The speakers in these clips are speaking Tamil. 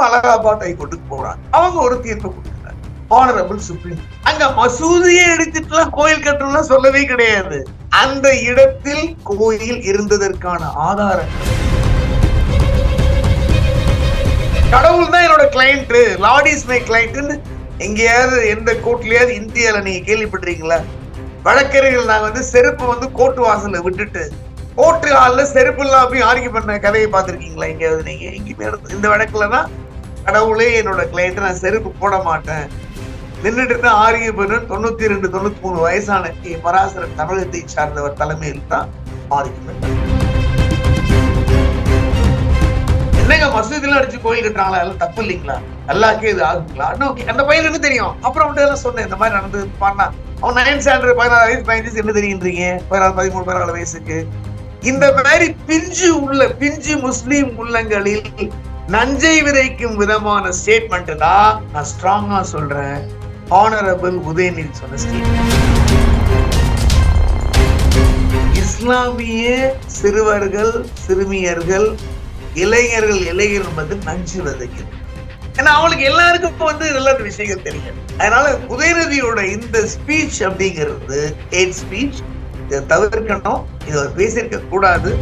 திரும்ப அலகாபாத் ஹைகோர்ட்டுக்கு போறாங்க. அவங்க ஒரு தீர்ப்பு கொடுக்குறாங்க. ஆனரபிள் சுப்ரீம் அங்க மசூதியை எடுத்துட்டுலாம் கோயில் கட்டணும்லாம் சொல்லவே கிடையாது. அந்த இடத்தில் கோயில் இருந்ததற்கான ஆதாரம். கடவுள் தான் என்னோட கிளைண்ட் லார்ட் இஸ் மை கிளைண்ட்னு எங்கேயாவது எந்த கோர்ட்லயாவது இந்தியால நீங்க கேள்விப்படுறீங்களா வழக்கறிஞர்கள் நாங்க வந்து செருப்பு வந்து கோர்ட்டு வாசல்ல விட்டுட்டு கோர்ட்டு ஹாலில் செருப்பு இல்லாம ஆர்கியூ பண்ண கதையை பார்த்திருக்கீங்களா? எங்கேயாவது நீங்க? எங்கேயுமே இந்த வழக்குல தான் கடவுளே என்னோட கிளைண்ட் நான் செருப்பு போட மாட்டேன். நின்றுட்டு தான் ஆர்கியூ தொண்ணூத்தி ரெண்டு தொண்ணூத்தி மூணு வயசான கே. பராசரன் தமிழகத்தை சார்ந்தவர் தலைமையில் தான் ஆர்கியூ என்னங்க மசூதில அடிச்சு கோயில் கட்டுறாங்களா? எல்லாம் தப்பு இல்லைங்களா? எல்லாருக்கும் இது ஆகுங்களா? அந்த பையனுக்கு தெரியும். அப்புறம் அவன்கிட்ட எல்லாம் சொன்னேன் இந்த மாதிரி நடந்து பண்ணா. அவன் நைன் ஸ்டாண்டர்ட் பதினாறு வயசு பதினஞ்சு என்ன தெரியுன்றீங்க? பதினாறு பதிமூணு பதினாலு வயசுக்கு. இந்த மாதிரி பிஞ்சு உள்ள பிஞ்சு முஸ்லீம் உள்ளங்களில் நஞ்சை விதைக்கும் விதமான ஸ்டேட்மெண்ட் தான் நான் ஸ்ட்ராங்கா சொல்றேன். ஆனரபிள் உதயநிதி சொன்ன ஸ்டேட்மெண்ட் இஸ்லாமிய சிறுவர்கள் சிறுமியர்கள் இளைஞர்கள் இளைஞர்கள் வந்து நஞ்சு விதைக்கிறது ஏன்னா அவங்களுக்கு எல்லாருக்கும் இப்ப வந்து நல்ல விஷயங்கள் தெரியும். அதனால உதயநிதியோட இந்த ஸ்பீச் அப்படிங்கிறது ஹேட் ஸ்பீச் இதை தவிர்க்கணும். இதை அவர் பேசியிருக்க கூடாது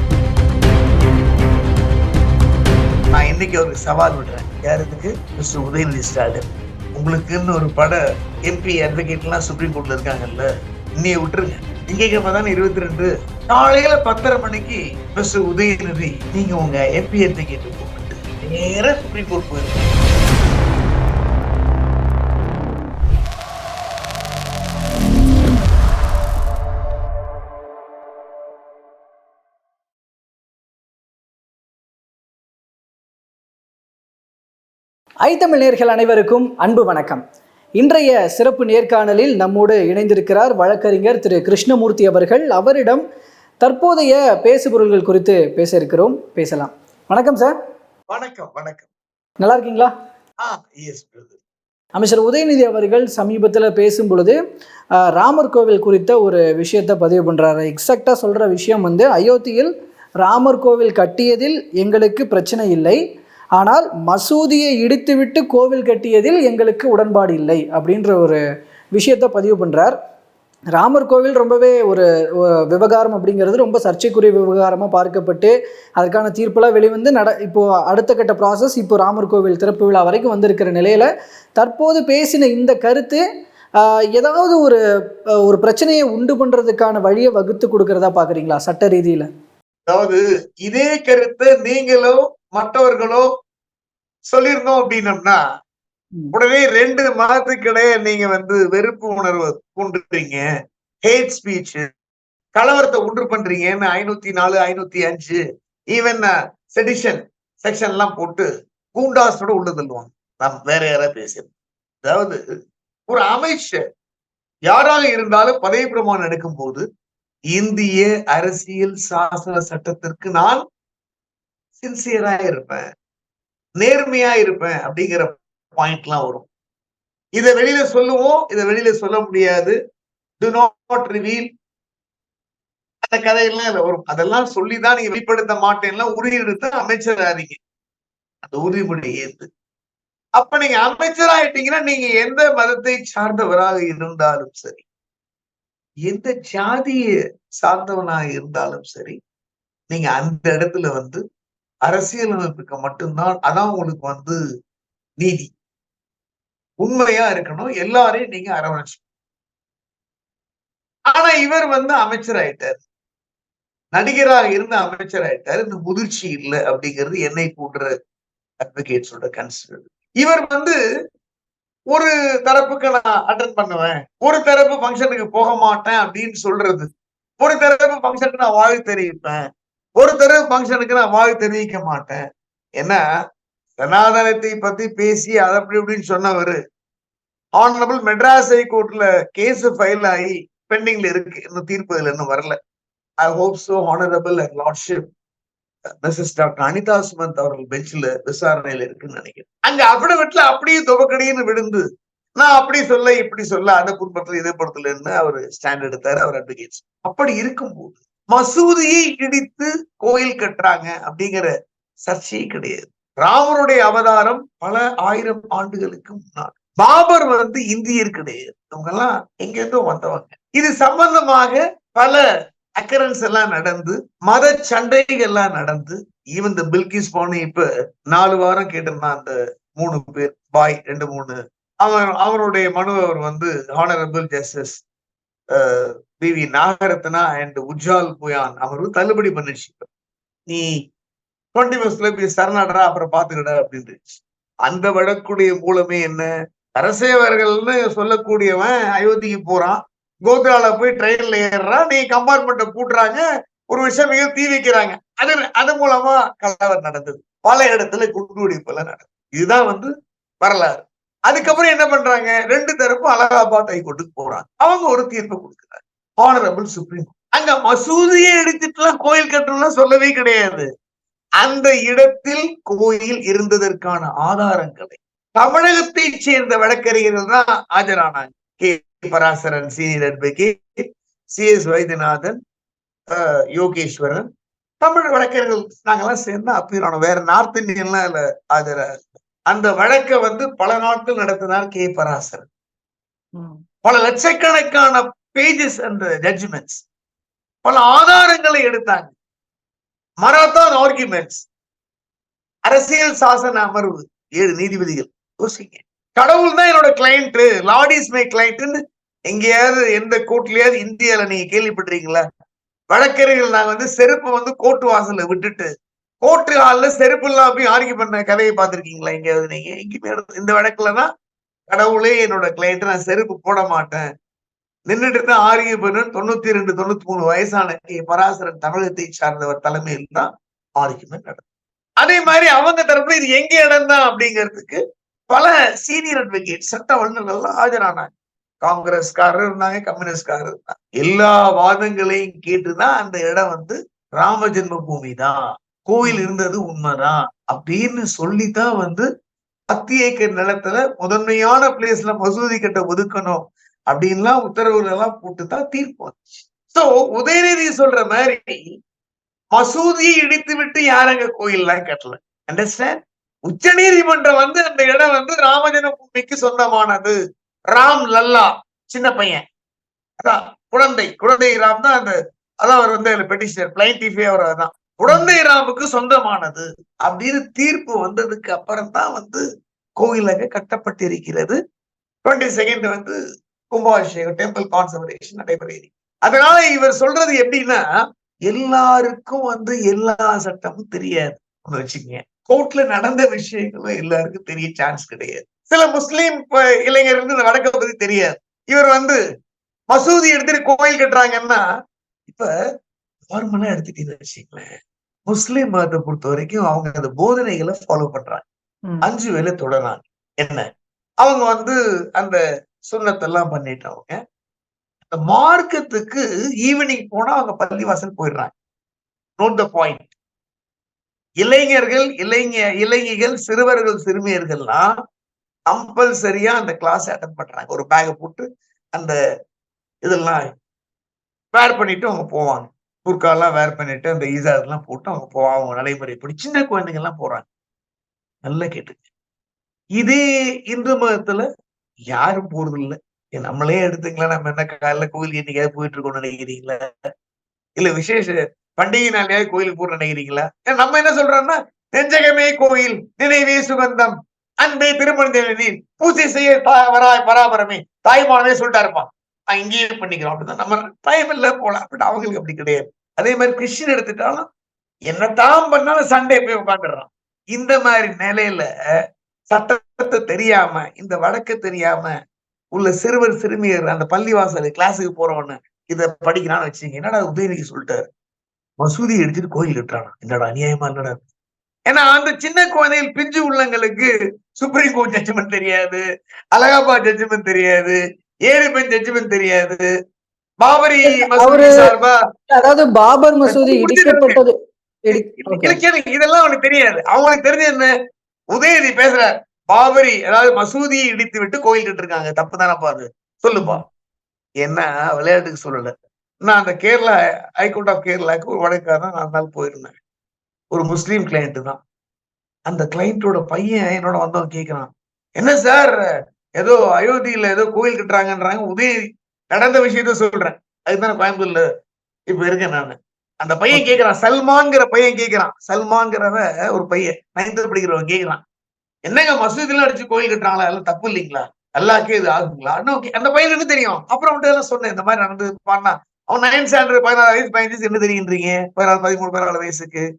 நான் இன்னைக்கு அவருக்கு சவால் விடுறேன். யாருக்கு மிஸ்டர் உதயநிதி ஸ்டாலின். உங்களுக்குன்னு ஒரு பட எம்பி அட்வொகேட்லாம் சுப்ரீம் கோர்ட்ல இருக்காங்கல்ல இன்னைய விட்டுருங்க. திங்கக்கிழமை தானே இருபத்தி ரெண்டு. நாளையில பத்தரை மணிக்கு மிஸ்டர் உதயநிதி நீங்க உங்க எம்பி அட்வொகேட் கூப்பிட்டு நேரா சுப்ரீம் கோர்ட் போயிருக்கீங்க ஐத்தமிழ் நேர்கள் அனைவருக்கும் அன்பு வணக்கம். இன்றைய சிறப்பு நேர்காணலில் நம்மோடு இணைந்திருக்கிறார் வழக்கறிஞர் திரு கிருஷ்ணமூர்த்தி அவர்கள். அவரிடம் தற்போதைய பேசுபொருள்கள் குறித்து பேச இருக்கிறோம். பேசலாம். வணக்கம் சார். வணக்கம் வணக்கம். நல்லா இருக்கீங்களா? அமைச்சர் உதயநிதி அவர்கள் சமீபத்தில் பேசும் பொழுது ஆஹ், ராமர் கோவில் குறித்த ஒரு விஷயத்தை பதிவு பண்ணுறாரு எக்ஸாக்டாக சொல்கிற விஷயம் வந்து அயோத்தியில் ராமர் கோவில் கட்டியதில் எங்களுக்கு பிரச்சனை இல்லை. ஆனால் மசூதியை இடித்துவிட்டு கோவில் கட்டியதில் எங்களுக்கு உடன்பாடு இல்லை அப்படின்ற ஒரு விஷயத்தை பதிவு பண்ணுறார் ராமர் கோவில் ரொம்பவே ஒரு விவகாரம் அப்படிங்கிறது ரொம்ப சர்ச்சைக்குரிய விவகாரமாக பார்க்கப்பட்டு அதற்கான தீர்ப்பெல்லாம் வெளிவந்து நட இப்போது அடுத்த கட்ட ப்ராசஸ் இப்போ ராமர் கோவில் திறப்பு விழா வரைக்கும் வந்திருக்கிற நிலையில் தற்போது பேசின இந்த கருத்து ஏதாவது ஒரு ஒரு பிரச்சனையை உண்டு பண்ணுறதுக்கான வழியை வகுத்து கொடுக்கறதா பார்க்குறீங்களா சட்ட ரீதியில்? அதாவது இதே கருத்தை நீங்களும் மற்றவர்களோ சொல்லியிருந்தோம் அப்படின்னம்னா. உடனே ரெண்டு மாதத்துக்கிடையே நீங்க வந்து வெறுப்பு உணர்வு கொண்டுறீங்க ஹேட் ஸ்பீச் கலவரத்தை உண்டு பண்றீங்கன்னு ஐநூத்தி நாலு ஐநூத்தி அஞ்சு ஈவன் செடிஷன் செக்ஷன் எல்லாம் போட்டு கூண்டாஸோட உள்ள தள்ளுவாங்க. நாம் வேற யாராவது பேசுறோம் அதாவது ஒரு அமைச்சர் யாராக இருந்தாலும் பதவி பிரமாணம் எடுக்கும் போது இந்திய அரசியல் சாசன சட்டத்திற்கு நான் சின்சியரா இருப்பேன். நேர்மையா இருப்பேன் அப்படிங்கிற பாயிண்ட்லாம் வரும். இதை வெளியில சொல்லுவோம் இதை வெளியில சொல்ல முடியாது. டு நாட் ரிவீல் அந்த கதையெல்லாம் இதுல வரும். அதெல்லாம் சொல்லிதான் நீங்க வெளிப்படுத்த மாட்டேன்னா உறுதி எடுத்து அமைச்சர் ஆறீங்க அந்த உறுதிமொழி ஏத்து. அப்ப நீங்க அமைச்சராயிட்டீங்கன்னா நீங்க எந்த மதத்தை சார்ந்தவராக இருந்தாலும் சரி எந்த ஜாதிய சார்ந்தவனாக இருந்தாலும் சரி நீங்க அந்த இடத்துல வந்து அரசியலமைப்புக்கு மட்டும்தான் அதான் உங்களுக்கு வந்து நீதி. உண்மையா இருக்கணும் எல்லாரையும் நீங்க அரவணைச்சு. ஆனா இவர் வந்து அமைச்சர் ஆயிட்டார் நடிகராக இருந்த அமைச்சர் ஆயிட்டார் இந்த முதிர்ச்சி இல்லை அப்படிங்கிறது என்னை போன்ற அட்வொகேட்ஸோட கன்சிடர் இவர் வந்து ஒரு தரப்புக்கு நான் அட்டன் பண்ணுவேன். ஒரு தரப்பு ஃபங்க்ஷனுக்கு போக மாட்டேன் அப்படின்னு சொல்றது. ஒரு தரப்பு ஃபங்க்ஷனுக்கு நான் வாழ்த்து தெரிவிப்பேன். ஒரு ஃபங்க்ஷனுக்கு நான் வாழ்த்து தெரிவிக்க மாட்டேன். ஏன்னா சனாதனத்தை பத்தி பேசி அதை அப்படி இப்படின்னு சொன்னவர். ஆனரபிள் மெட்ராஸ் ஹைகோர்ட்ல கேஸ் ஃபைல் ஆகி பெண்டிங்ல இருக்கு. இன்னும் தீர்ப்பு இதுல இன்னும் வரல. I hope so honourable and lordship missus doctor Anita Sumanth அவர்கள் பெஞ்சில் விசாரணையில இருக்குன்னு நினைக்கிறேன். அங்க அபிடவிட்ல அப்படியே துவக்கடின்னு விழுந்து நான் அப்படி சொல்ல இப்படி சொல்ல அந்த குடும்பத்துல இதே படத்துலன்னு அவர் ஸ்டாண்ட் எடுத்தாரு அவர் அட்வொகேட்ஸ் அப்படி இருக்கும்போது மசூதியை இடித்து கோயில் கட்டுறாங்க அப்படிங்கிற சர்ச்சையே கிடையாது. ராமருடைய அவதாரம் பல ஆயிரம் ஆண்டுகளுக்கு முன்னால். பாபர் வந்து இந்தியர் கிடையாது. இவங்க எல்லாம் எங்கேருந்தோ வந்தவங்க. இது சம்பந்தமாக பல அக்கரன்ஸ் எல்லாம் நடந்து மத சண்டைகள் எல்லாம் நடந்து ஈவன் இந்த பில்கிஸ் போன இப்ப நாலு வாரம் கேட்டிருந்தான் அந்த மூணு பேர் பாய் ரெண்டு மூணு. அவன் அவனுடைய மனு அவர் வந்து honourable justice B V Nagarathna and Ujjal Bhuyan அவர்கள் தள்ளுபடி பண்ணிச்சு. நீ டுவெண்ட்டி பஸ்ல போய் சரணாடா அப்புறம் பாத்துக்கடா அப்படின்னு அந்த வழக்குடைய மூலமே என்ன? அரசேவர்கள்னு சொல்லக்கூடியவன் அயோத்திக்கு போறான். கோத்ரால போய் ட்ரெயின்ல ஏறுறான். நீ கம்பார்ட்மெண்ட்டை கூட்டுறாங்க ஒரு விஷயம் மிக தீ வைக்கிறாங்க. அது அது மூலமா கலவர் நடந்தது. பல இடத்துல குண்டுவெடிப்பு எல்லாம் நடந்தது. இதுதான் வந்து வரலாறு. அதுக்கப்புறம் என்ன பண்றாங்க? ரெண்டு தரப்பும் அலகாபாத் ஹைகோர்ட்டுக்கு போறாங்க. அவங்க ஒரு தீர்ப்பு கொடுக்குறாங்க. ஹானரபிள் சுப்ரீம் அங்க மசூதியை எடுத்துட்டுலாம் கோயில் கட்டணும்லாம் சொல்லவே கிடையாது. அந்த இடத்தில் கோயில் இருந்ததற்கான ஆதாரங்களை தமிழகத்தை சேர்ந்த வழக்கறிஞர்கள் தான் ஆஜரானாங்க. K. Parasaran senior advocate C. S. Vaidyanathan அஹ், யோகேஸ்வரன். தமிழ் வழக்கறிஞர்கள் நாங்கெல்லாம் சேர்ந்து அப்பீரானோம் வேற நார்த் இந்தியன்லாம் இல்ல ஆஜரா அந்த வழக்கை வந்து பல நாட்கள் நடத்தினார் கே பராசரன் ம். பல லட்சக்கணக்கான பேஜஸ் அந்த ஜட்ஜ்மெண்ட்ஸ் பல ஆதாரங்களை எடுத்தாங்க. மராத்தான் ஆர்குமெண்ட்ஸ் அரசியல் சாசன அமர்வு. ஏழு நீதிபதிகள். யோசிங்க. கடவுள் தான் என்னோட கிளைண்ட் லார்ட் இஸ் மை கிளைண்ட்னு எங்கேயாவது எந்த கோர்ட்லயாவது இந்தியால நீங்க கேள்விப்பட்டிருக்கீங்களா? வழக்கறிஞர்கள் நாங்க வந்து செருப்பு வந்து கோர்ட்டு வாசல்ல விட்டுட்டு கோர்ட்டு ஹாலில் செருப்பு இல்லாம போய் ஆர்கி பண்ண கதையை பார்த்திருக்கீங்களா எங்கேயாவது நீங்க? எங்கேயுமே இந்த வழக்குல தான் கடவுளே என்னோட கிளைண்ட் நான் செருப்பு போட மாட்டேன். நின்றுட்டு தான் ஆர்கி பண்ணு தொண்ணூத்தி ரெண்டு தொண்ணூத்தி மூணு வயசான பராசரன் தமிழகத்தை சார்ந்தவர் தலைமையில் தான் ஆர்கியுமெண்ட் நடக்கும் அதே மாதிரி அவங்க தரப்புல இது எங்க இடம் தான் அப்படிங்கிறதுக்கு பல சீனியர் அட்வொகேட் சட்ட வல்லுநர்கள்லாம் ஆஜரானாங்க. காங்கிரஸ்காரர் இருந்தாங்க கம்யூனிஸ்ட்காரர் இருந்தாங்க. எல்லா வாதங்களையும் கேட்டுதான் அந்த இடம் வந்து ராம ஜென்ம பூமி தான். கோயில் இருந்தது உண்மைதான் அப்படின்னு சொல்லித்தான் வந்து பத்து ஏக்கர் நிலத்துல முதன்மையான பிளேஸ்ல மசூதி கட்ட ஒதுக்கணும் அப்படின்லாம் உத்தரவுகள் எல்லாம் போட்டுதான் தீர்ப்பு வந்துச்சு. சோ உதயநிதி சொல்ற மாதிரி மசூதியை இடித்து விட்டு யாரங்க கோயில்லாம் கட்டல? அண்டர்ஸ்டாண்ட் உச்ச நீதிமன்றம் வந்து அந்த இடம் வந்து ராமஜன பூமிக்கு சொந்தமானது. ராம் லல்லா சின்ன பையன். அதான் குழந்தை குழந்தை ராம் தான் அந்த அதான் அவர் வந்து பெட்டிஷனர் பிளைண்டிஃபே அவர் அதான். குழந்தை ராமுக்கு சொந்தமானது அப்படின்னு தீர்ப்பு வந்ததுக்கு அப்புறம் தான் வந்து கோயில் அங்க கட்டப்பட்டிருக்கிறது. டுவெண்ட்டி செகண்ட் வந்து கும்பாபிஷேகம் டெம்பிள் கான்சர்வேஷன் நடைபெற அதனால இவர் சொல்றது எப்படின்னா எல்லாருக்கும் வந்து எல்லா சட்டமும் தெரியாது. ஒண்ணு வச்சுக்கங்க. கோர்ட்ல நடந்த விஷயங்களும் எல்லாருக்கும் தெரிய சான்ஸ் கிடையாது. சில முஸ்லீம் ப- இளைஞர்களுக்கு இந்த வழக்கை பத்தி தெரியாது. இவர் வந்து மசூதி எடுத்துட்டு கோயில் கட்டுறாங்கன்னா இப்ப நார்மலா எடுத்துட்டீங்கன்னு வச்சுங்களேன் முஸ்லீம் மதத்தை பொறுத்த வரைக்கும் அவங்க அந்த போதனைகளை ஃபாலோ பண்றாங்க. அஞ்சு வேலை தொடராங்க. என்ன? அவங்க வந்து அந்த சுண்ணத்தெல்லாம் பண்ணிட்டவங்க அந்த மார்க்கத்துக்கு ஈவினிங் போனா அவங்க பள்ளிவாசல் போயிடுறாங்க. நோட் த பாயிண்ட் இளைஞர்கள் இளைஞ இளைஞிகள் சிறுவர்கள் சிறுமியர்கள்லாம் கம்பல்சரியா அந்த கிளாஸ் அட்டன் பண்றாங்க. ஒரு பேக்கை போட்டு அந்த இதெல்லாம் வேர் பண்ணிட்டு அவங்க போவாங்க. புர்காலாம் வேர் பண்ணிட்டு அந்த ஈசாதெல்லாம் போட்டு அவங்க போவாங்க அவங்க நடைமுறைப்படி சின்ன குழந்தைங்க எல்லாம் போறாங்க. நல்லா கேட்டுங்க. இதே இந்து மதத்துல யாரும் போறது இல்ல ஏன் நம்மளே எடுத்துக்கலாம் நம்ம என்ன காலைல கோயிலுக்கு என்னைக்காவது போயிட்டு இருக்கோம்னு நினைக்கிறீங்களா? இல்ல விசேஷ பண்டிகை நாளையாவது கோயிலுக்கு போற நினைக்கிறீங்களா? ஏன் நம்ம என்ன சொல்றோம்னா நெஞ்சகமே கோயில் நினைவே சுகந்தம் அன்பே திருமணி பூஜை செய்ய வராய் பராபரமே. தாய்மானவே சொல்லிட்டாருப்பான் இருப்பான் இங்கேயே பண்ணிக்கிறோம். அப்படிதான் நம்ம டைம் இல்ல போலாம் அப்படின்னு அவங்களுக்கு அப்படி கிடையாது. அதே மாதிரி கிறிஸ்டின் எடுத்துட்டாலும் என்னத்தான் பண்ணாலும் சண்டே போய் உட்காந்துடுறான் இந்த மாதிரி நிலையில சட்டத்தை தெரியாம இந்த வழக்க தெரியாம உள்ள சிறுவர் சிறுமியர் அந்த பள்ளிவாசல் கிளாஸுக்கு போறவன்னு இத படிக்கிறான்னு வச்சுங்க என்னடா உதயநிதி சொல்லிட்டாரு? மசூதி எடுத்துட்டு கோயில் கட்டுறானா? என்னடா அநியாயமா இல்லடா ஏன்னா அந்த சின்ன குழந்தைகள் பிஞ்சு உள்ளங்களுக்கு சுப்ரீம் கோர்ட் ஜட்ஜ்மெண்ட் தெரியாது அலகாபாத் ஜட்ஜ்மெண்ட் தெரியாது ஏழு பெண் ஜட்ஜ்மெண்ட் தெரியாது. பாபரி அதாவது பாபர் மசூதி இடிக்கப்பட்டது. இதெல்லாம் அவனுக்கு தெரியாது. அவங்களுக்கு தெரிஞ்சது என்ன? உதயநிதி பேசுறார் பாபரி அதாவது மசூதியை இடித்து விட்டு கோயில் கட்டிருக்காங்க. தப்பு தானப்பா அது? சொல்லுப்பா. என்ன? விளையாட்டுக்கு சொல்லல. நான் அந்த கேரளா ஹைகோர்ட் ஆஃப் கேரளாக்கு ஒரு வழக்காரன் நான் நாள் போயிருந்தேன். ஒரு முஸ்லீம் கிளையண்ட் தான். அந்த கிளைண்டோட பையன் என்னோட வந்தவன் கேக்குறான். என்ன சார்? ஏதோ அயோத்தியில ஏதோ கோயில் கட்டுறாங்கன்றாங்க. உதயநிதி நடந்த விஷயத்த சொல்றேன். அதுதான் கோயம்புத்தூர்ல இப்ப இருக்கேன் நானு. அந்த பையன் கேக்குறான். சல்மான்ங்கிற பையன் கேக்குறான். சல்மான்ங்கிறவ ஒரு பையன் நைன்த் படிக்கிறவன் கேக்குறான். என்னங்க மசூதிலாம் அடிச்சு கோயில் கட்டுறாங்களா? எல்லாம் தப்பு இல்லைங்களா? அல்லாக்கே இது ஆகுங்களா? ஓகே அந்த பையனுக்கு தெரியும்? அப்புறம் அவன்கிட்ட எல்லாம் சொன்னேன் இந்த மாதிரி நடந்து பண்ணா. அவன் நைன் ஸ்டாண்டர்ட் பதினாறு வயசு பதினஞ்சு வயசு என்ன தெரியுன்றீங்க? பதினாறு பதிமூணு பதினாலு வயசுக்கு.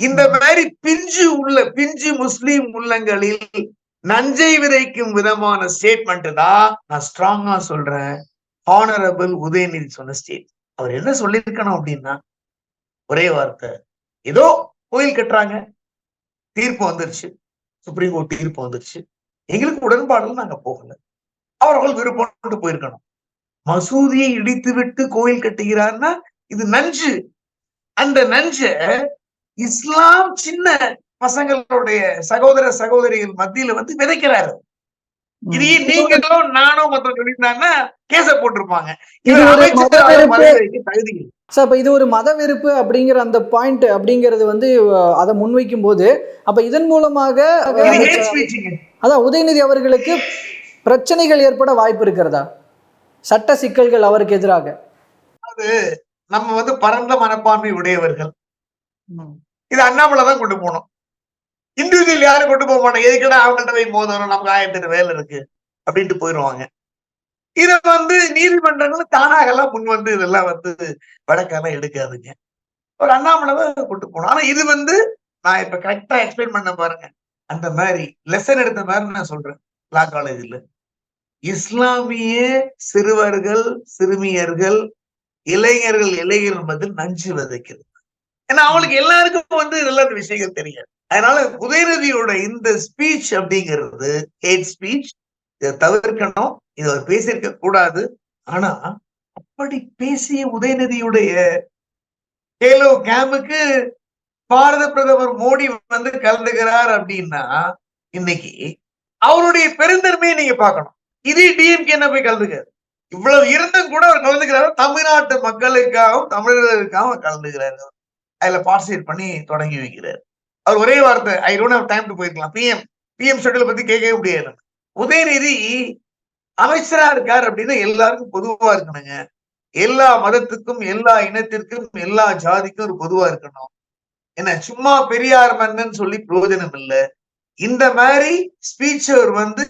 இந்த மாதிரி பிஞ்சு உள்ள பிஞ்சு முஸ்லீம் உள்ளங்களில் நஞ்சை விதைக்கும் விதமான ஸ்டேட்மெண்ட் தான் நான் ஸ்ட்ராங்கா சொல்றேன். ஹானரபிள் உதயநிதி சொன்ன ஸ்டேட் அவர் என்ன சொல்லியிருக்கணும் அப்படின்னா ஒரே வார்த்தை. ஏதோ கோயில் கட்டுறாங்க. தீர்ப்பு வந்துருச்சு. சுப்ரீம் கோர்ட் தீர்ப்பு வந்துருச்சு. எங்களுக்கு உடன்பாடுல நாங்க போகல. அவர்கள் விருப்பம் போயிருக்கணும். மசூதியை இடித்து விட்டு கோயில் கட்டுகிறார்னா இது நஞ்சு. அந்த நஞ்ச இஸ்லாம் சின்ன பசங்களுடைய சகோதர சகோதரிகள் மத்தியில வந்து விதைக்கிறாரு இதையே நீங்களும் நானும் மொத்தம் சொல்லியிருந்தாங்கன்னா கேச போட்டிருப்பாங்க. தகுதி. சார் இப்போ இது ஒரு மத வெறுப்பு அப்படிங்கிற அந்த பாயிண்ட் அப்படிங்கிறது வந்து அதை முன்வைக்கும் போது அப்ப இதன் மூலமாக. அதான் உதயநிதி அவர்களுக்கு பிரச்சனைகள் ஏற்பட வாய்ப்பு இருக்கிறதா? சட்ட சிக்கல்கள் அவருக்கு எதிராக. நம்ம வந்து பரந்த மனப்பான்மை உடையவர்கள். இது அண்ணாமலை தான் கொண்டு போகணும் இண்டிவிஜுவல் யாரும் கொண்டு போக மாட்டாங்க. எதுக்கடா அவங்கள்ட்ட போய் மோதணும் நமக்கு ஆயிரத்தி எட்டு வேலை இருக்கு. அப்படின்ட்டு போயிடுவாங்க. இத வந்து நீதிமன்றங்கள் தானாக எல்லாம் முன் வந்து இதெல்லாம் வந்து வழக்கெல்லாம் எடுக்காதுங்க. ஒரு அண்ணாமலை தான் கொண்டு போகணும். ஆனா இது வந்து நான் இப்ப கரெக்டா எக்ஸ்பிளைன் பண்ண பாருங்க. அந்த மாதிரி லெசன் எடுத்த மாதிரி நான் சொல்றேன். லா. காலேஜ்ல இஸ்லாமிய சிறுவர்கள் சிறுமியர்கள் இளைஞர்கள் இளைஞர்கள் மத்தியில் நஞ்சு விதைக்கிறது. ஏன்னா அவங்களுக்கு எல்லாருக்கும் வந்து இதெல்லாம் விஷயங்கள் தெரியாது. அதனால உதயநிதியோட இந்த ஸ்பீச் அப்படிங்கிறது ஹேட் ஸ்பீச் இதை தவிர்க்கணும். இதை அவர் பேசியிருக்க கூடாது. ஆனா அப்படி பேசிய உதயநிதியுடைய கேலோ கேமுக்கு பாரத பிரதமர் மோடி வந்து கலந்துகிறார் அப்படின்னா இன்னைக்கு அவருடைய பெருந்தன்மையை நீங்க பார்க்கணும். இது டிஎம்கே என்ன போய் கலந்துக்காரு இவ்வளவு இருந்தும் கூட அவர் கலந்துக்கிறாரு. தமிழ்நாட்டு மக்களுக்காகவும் தமிழர்களுக்காகவும் கலந்துக்கிறாரு. அதுல பார்ட்டிசிபேட் பண்ணி தொடங்கி வைக்கிறார். அவர் ஒரே வார்த்தை I don't have time to போயிருக்கலாம். பிஎம் பிஎம் ஷெட்யூல் பத்தி கேட்கவே முடியாது. உதயநிதி அமைச்சரா இருக்கார் அப்படின்னா எல்லாருக்கும் பொதுவா இருக்கணுங்க. எல்லா மதத்துக்கும் எல்லா இனத்திற்கும் எல்லா ஜாதிக்கும் ஒரு பொதுவா இருக்கணும். என்ன சும்மா பெரியார் மன்னன் சொல்லி பிரயோஜனம் இல்ல. இந்த மாதிரி ஸ்பீச் அவர் வந்து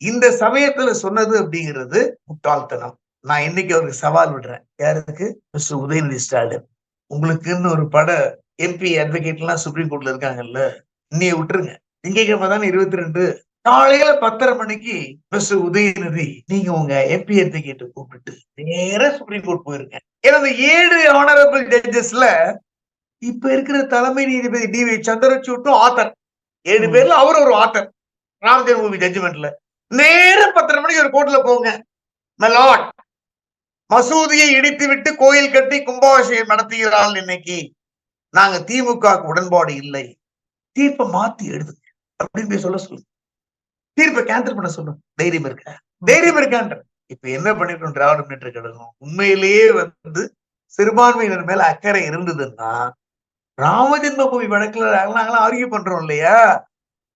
இந்த சமயத்துல சொன்னது அப்படிங்கிறது முட்டாள்தனம். நான் இன்னைக்கு அவருக்கு சவால் விடுறேன். யாருக்கு மிஸ்டர் உதயநிதி ஸ்டாலின். உங்களுக்குன்னு ஒரு பட எம்பி அட்வொகேட் எல்லாம் சுப்ரீம் கோர்ட்ல இருக்காங்கல்ல இன்னைய விட்டுருங்க. திங்கக்கிழமை தானே இருபத்தி ரெண்டு. காலையில பத்தரை மணிக்கு மிஸ்டர் உதயநிதி நீங்க உங்க எம்பி அட்வொகேட் கூப்பிட்டு நேரா சுப்ரீம் கோர்ட் போயிருங்க. ஏன்னா அந்த ஏழு ஆனரபிள் ஜட்ஜஸ்ல இப்ப இருக்கிற தலைமை நீதிபதி டி வி சந்திரசூட்டும் ஆத்தர். ஏழு. பேர்ல அவர் ஒரு ஆத்தர். ராம் ஜென்மபூமி ஜட்ஜ்மெண்ட்ல நேர பத்தரை மணிக்கு ஒரு கோர்ட்ல போங்க. மெலாட் மசூதியை இடித்து விட்டு கோயில் கட்டி கும்பாபிஷேகம் நடத்துகிறாள் இன்னைக்கு. நாங்க திமுக உடன்பாடு இல்லை. தீர்ப்பை மாத்தி எழுதுங்க அப்படின்னு போய் சொல்ல சொல்லு தீர்ப்பை கேன்சல் பண்ண சொல்லு தைரியம் இருக்க? தைரியம் இருக்கான்ற இப்ப என்ன பண்ணிருக்கோம் திராவிட முன்னேற்ற கழகம். உண்மையிலேயே வந்து சிறுபான்மையினர் மேல அக்கறை இருந்ததுன்னா ராமஜென்மபூமி வழக்குல நாங்களாம் ஆர்கியூ பண்றோம் இல்லையா?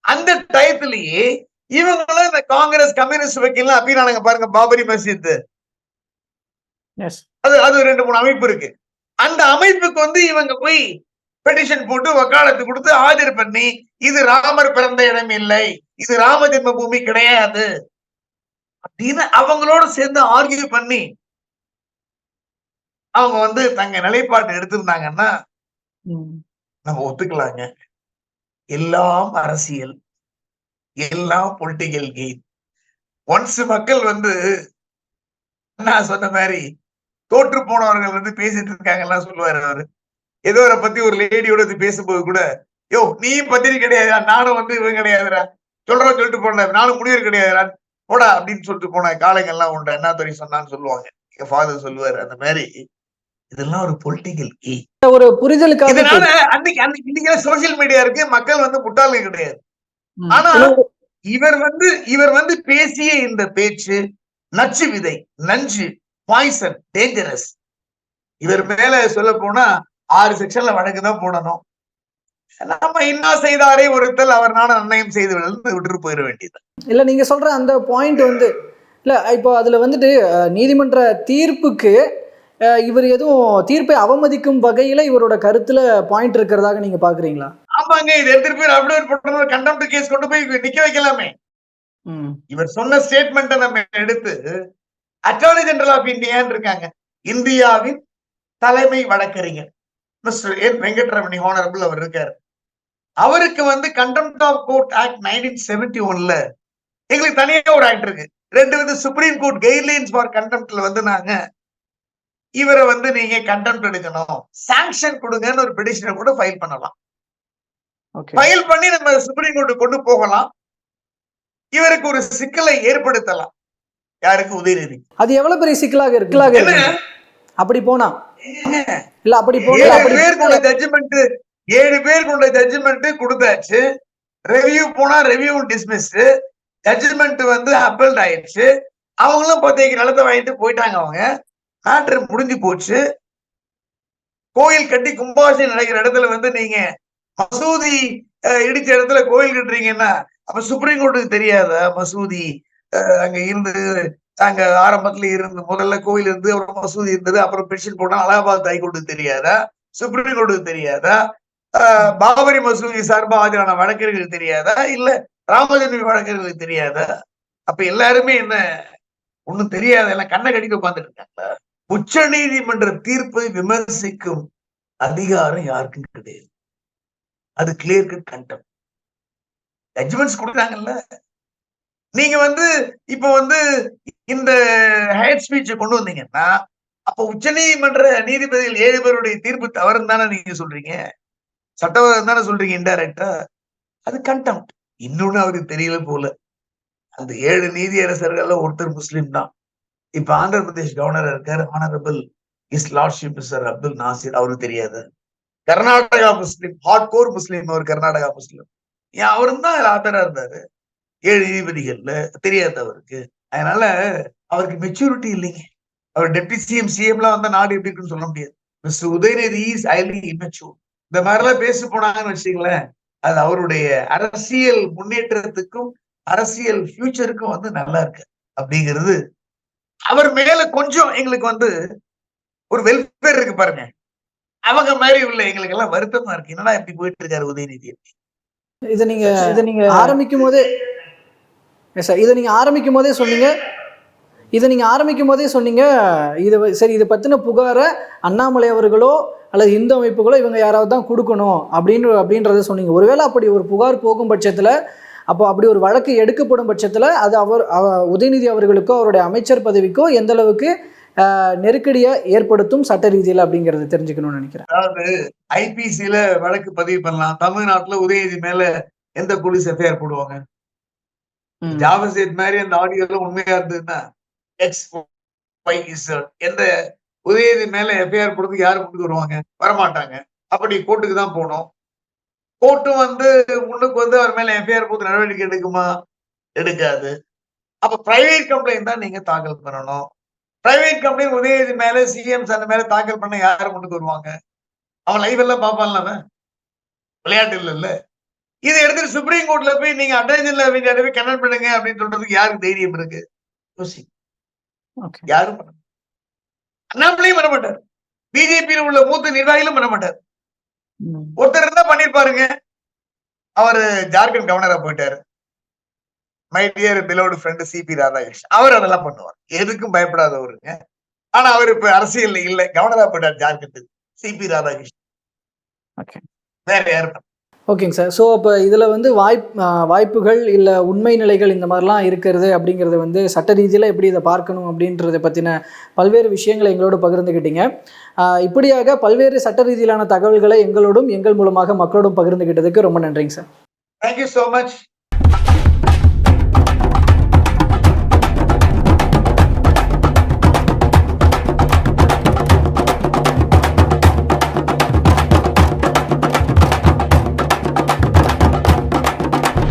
அந்த டயத்திலேயே இவங்களும் இந்த காங்கிரஸ் கம்யூனிஸ்ட் வக்கீல்லாம் அப்பீனானுங்க பாருங்க பாபரி எஸ் அது அது ரெண்டு மூணு அமைப்பு இருக்கு. அந்த அமைப்புக்கு வந்து இவங்க போய் பெட்டிஷன் போட்டு வக்காலத்து கொடுத்து ஆஜர் பண்ணி இது ராமர் பிறந்த இடம் இல்லை இது ராம ஜென்ம பூமி கிடையாது அப்படின்னு அவங்களோட சேர்ந்து ஆர்கியூ பண்ணி அவங்க வந்து தங்க நிலைப்பாட்டு எடுத்திருந்தாங்கன்னா நம்ம ஒத்துக்கலாங்க. எல்லாம் அரசியல் எல்லாம் பொலிட்டிக்கல் கெயின் ஒன்ஸ் மக்கள் வந்து நான் சொன்ன மாதிரி தோற்று போனவர்கள் வந்து பேசிட்டு இருக்காங்கலாம் சொல்லுவாரு அவரு. ஏதோ அவரை பத்தி ஒரு லேடியோட வந்து பேசும்போது கூட யோ நீயும் பத்திரி கிடையாதுடா நானும் வந்து இவன் கிடையாதுடா. சொல்றோம் சொல்லிட்டு போன நானும் முடியர் கிடையாதுடா. போடா அப்படின்னு சொல்லிட்டு போன காலைங்கள்லாம் உண்டு. என்ன துறை சொன்னான்னு சொல்லுவாங்க. எங்க ஃபாதர் சொல்லுவாரு அந்த மாதிரி. இதெல்லாம் ஒரு பொலிட்டிக்கல் ஒரு புரிதலுக்காக இதனால அன்னைக்கு அன்னைக்கு இன்னைக்கு சோசியல் மீடியா இருக்கு. மக்கள் வந்து முட்டாள்கள் கிடையாது. ஆனா இவர் வந்து இவர் வந்து பேசிய இந்த பேச்சு நச்சு விதை நஞ்சு பாய்சன் டேஞ்சரஸ் இவர் மேல சொல்ல போனா ஆறு செக்ஷன்ல வழக்கு தான் போடணும். நம்ம இன்னா செய்தாரே ஒருத்தல் அவர் நானும் நன்னயம் செய்து விட்டுட்டு போயிட வேண்டியது. இல்லை நீங்கள் சொல்கிற அந்த பாயிண்ட் வந்து இல்லை இப்போ அதில் வந்துட்டு நீதிமன்ற தீர்ப்புக்கு இவர் எதுவும் தீர்ப்பை அவமதிக்கும் வகையில் இவரோட கருத்தில் பாயிண்ட் இருக்கிறதாக நீங்கள் பார்க்குறீங்களா ஆமாங்க இது எடுத்துட்டு போய் அப்டேட் பண்ண கண்டெம்ட் கேஸ் கொண்டு போய் நிக்க வைக்கலாமே. இவர் சொன்ன ஸ்டேட்மெண்ட்டை நம்ம எடுத்து அட்டார்னி ஜெனரல் ஆஃப் இந்தியான்னு இருக்காங்க. இந்தியாவின் தலைமை வழக்கறிஞர். மிஸ்டர் என் வெங்கட்ரமணி ஹானரபிள் அவர் இருக்காரு. அவருக்கு வந்து contempt of court act nineteen seventy ஒன்ல எங்களுக்கு தனியா ஒரு ஆக்ட் இருக்கு. ரெண்டு வந்து சுப்ரீம் கோர்ட் கைட்லைன்ஸ் ஃபார் கண்டெம்ட்ல வந்து நாங்க இவரை வந்து நீங்க கண்டெம்ட் எடுக்கணும். சாங்ஷன் கொடுங்கன்னு ஒரு பெடிஷனை கூட ஃபைல் பண்ணலாம். ஃபைல் பண்ணி நம்ம சுப்ரீம் கோர்ட்டு கொண்டு போகலாம். இவருக்கு ஒரு சிக்கலை ஏற்படுத்தலாம். யாருக்கு உதயநிதி அது எவ்வளவு பெரிய சிக்கலாக இருக்குலாக? இருக்கு. அப்படி போனா? இல்ல அப்படி போனா ஏழு அப்படி பேர் கொண்ட ஜட்ஜ்மெண்ட் ஏழு பேர் கொண்ட ஜட்ஜ்மெண்ட் கொடுத்தாச்சு. ரெவியூ போனா ரெவியூ டிஸ்மிஸ்டு ஜட்ஜ்மெண்ட் வந்து அப்பல் ஆயிடுச்சு. அவங்களும் பத்திரிக்கை நிலத்தை வாங்கிட்டு போயிட்டாங்க அவங்க. மேட்ரு முடிஞ்சு போச்சு. கோயில் கட்டி கும்பாபிஷேகம் நடக்கிற இடத்துல வந்து நீங்க மசூதி இடிச்ச இடத்துல கோயில் கட்டுறீங்கன்னா அப்ப சுப்ரீம் கோர்ட்டுக்கு தெரியாதா மசூதி? அங்க இருந்து அங்க ஆரம்பத்துல இருந்து முதல்ல கோயில் இருந்து அப்புறம் மசூதி இருந்தது அப்புறம் பென்ஷன் போனா அலகாபாத் ஹைகோர்ட்டுக்கு தெரியாதா? சுப்ரீம் கோர்ட்டுக்கு தெரியாதா? பாபரி மசூதி சார்பாக ஆஜரான வழக்கறிஞர்களுக்கு தெரியாதா? இல்ல ராமஜன்மி வழக்கறிஞர்களுக்கு தெரியாதா? அப்ப எல்லாருமே என்ன ஒண்ணும் தெரியாத எல்லாம் கண்ணை கடிக்க உட்காந்துட்டு இருக்காங்களா? உச்ச நீதிமன்ற தீர்ப்பை விமர்சிக்கும் அதிகாரம் யாருக்கும் கிடையாது. அது கிளியர் கட் கண்டம் ஜட்ஜ்மெண்ட்ஸ் கொடுக்குறாங்கல்ல? நீங்க வந்து இப்ப வந்து இந்த ஹைட் ஸ்பீச்சை கொண்டு வந்தீங்கன்னா அப்ப உச்சநீதிமன்ற நீதிபதிகள் ஏழு பேருடைய தீர்ப்பு தவறுன்னு தானே நீங்க சொல்றீங்க? சட்டவாதம் தானே சொல்றீங்க இன்டைரக்டா அது கண்டெம்ட் இன்னொன்னு அவருக்கு தெரியல போல. அந்த ஏழு நீதியரசர்கள்ல ஒருத்தர் முஸ்லீம் தான். இப்ப ஆந்திர பிரதேஷ் கவர்னர் இருக்காரு honourable is lordship sir Abdul Nazeer. அவருக்கு தெரியாது. கர்நாடகா முஸ்லீம் ஹார்ட் கோர் முஸ்லீம் அவர் கர்நாடகா முஸ்லீம். ஏன் அவரும் தான் ஆத்தரா இருந்தாரு. ஏழு நீதிபதிகள்ல தெரியாது அவருக்கு அதனால அவருக்கு மெச்சூரிட்டி இல்லைங்க. அவர் டெப்டி சிஎம் சிஎம்லாம் வந்தா நாடு எப்படி இருக்குன்னு சொல்ல முடியாது. Mister Udhayanidhi is highly immature இந்த மாதிரிலாம் பேச போனாங்கன்னு வச்சுங்களேன் அது அவருடைய அரசியல் முன்னேற்றத்துக்கும் அரசியல் ஃபியூச்சருக்கும் வந்து நல்லா இருக்கு. அப்படிங்கிறது அவர் மேல கொஞ்சம் எங்களுக்கு வந்து ஒரு வெல்ஃபேர் இருக்கு பாருங்க. அவங்க மாதிரி உள்ள எங்களுக்கு எல்லாம் வருத்தமா இருக்கு. என்னடா இப்படி போயிட்டு இருக்காரு உதயநிதி இதை நீங்க இதை நீங்க ஆரம்பிக்கும் போதே எஸ் சார் இதை நீங்கள் ஆரம்பிக்கும் போதே சொன்னீங்க. இதை நீங்கள் ஆரம்பிக்கும் போதே சொன்னீங்க. இது சரி இதை பற்றின புகாரை அண்ணாமலை அவர்களோ அல்லது இந்து அமைப்புகளோ இவங்க யாராவது தான் கொடுக்கணும் அப்படின்னு அப்படின்றத சொன்னீங்க. ஒருவேளை அப்படி ஒரு புகார் போகும் பட்சத்தில் அப்போ அப்படி ஒரு வழக்கு எடுக்கப்படும் பட்சத்தில் அது அவர் உதயநிதி அவர்களுக்கோ அவருடைய அமைச்சர் பதவிக்கோ எந்த அளவுக்கு நெருக்கடியை ஏற்படுத்தும் சட்ட ரீதியில் அப்படிங்கிறத தெரிஞ்சுக்கணும்னு நினைக்கிறேன். அதாவது ஐபிசியில் வழக்கு பதிவு பண்ணலாம். தமிழ்நாட்டுல உதயநிதி மேல எந்த போலீஸ் எஃப்ஐஆர் போடுவாங்க? ஜாபர் சேத் மாதிரி அந்த ஆடியோ எல்லாம் உண்மையா இருந்ததுன்னா எக்ஸ் எந்த உதயநிதி மேல எஃப்ஐஆர் போடுறதுக்கு யாரு முன்னுக்கு வருவாங்க? வரமாட்டாங்க. அப்படி கோர்ட்டுக்கு தான் போனோம் கோர்ட்டும் வந்து முன்னுக்கு வந்து அவர் மேல எஃப்ஐஆர் போட்டு நடவடிக்கை எடுக்குமா? எடுக்காது. அப்ப பிரைவேட் கம்ப்ளைண்ட் தான் நீங்க தாக்கல் பண்ணணும். பிரைவேட் கம்ப்ளைண்ட் உதயநிதி மேல சிஎம்ஸ் அந்த மேல தாக்கல் பண்ண யாரு முன்னுக்கு வருவாங்க? அவன் லைவ் எல்லாம் பாப்பான்ல அவன். விளையாட்டு இல்ல இதை எடுத்துட்டு சுப்ரீம் கோர்ட்ல போய் நீங்க அட்டென்ஷன்ல போய் கண்டக்ட் பண்ணுங்க அப்படின்னு சொல்றதுக்கு யாருக்கு தைரியம் இருக்கு? யோசி. யாரும் பண்ண. அண்ணாமலையும் பண்ண மாட்டார். பிஜேபியில் உள்ள மூத்த நிர்வாகிகளும் பண்ண மாட்டார். ஒருத்தர் இருந்தா பண்ணிருப்பாருங்க அவர் ஜார்க்கண்ட் கவர்னரா போயிட்டாரு. My dear beloved friend C P Radhakrishnan அவர் அதெல்லாம் பண்ணுவார். எதுக்கும் பயப்படாதவருங்க. ஆனா அவர் இப்ப அரசியல்ல இல்ல. கவர்னரா போயிட்டார் ஜார்க்கண்ட் சிபி ராதாகிருஷ்ணன். வேற யாரும் ஓகேங்க சார். ஸோ அப்போ இதில் வந்து வாய்ப் வாய்ப்புகள் இல்லை உண்மை நிலைகள் இந்த மாதிரிலாம் இருக்கிறது அப்படிங்கிறது வந்து சட்ட ரீதியில் எப்படி இதை பார்க்கணும் அப்படின்றத பற்றின பல்வேறு விஷயங்களை எங்களோடு பகிர்ந்துக்கிட்டீங்க இப்படியாக பல்வேறு சட்ட ரீதியிலான தகவல்களை எங்களோடும் எங்கள் மூலமாக மக்களோடும் பகிர்ந்துக்கிட்டதுக்கு ரொம்ப நன்றிங்க சார். Thank you so much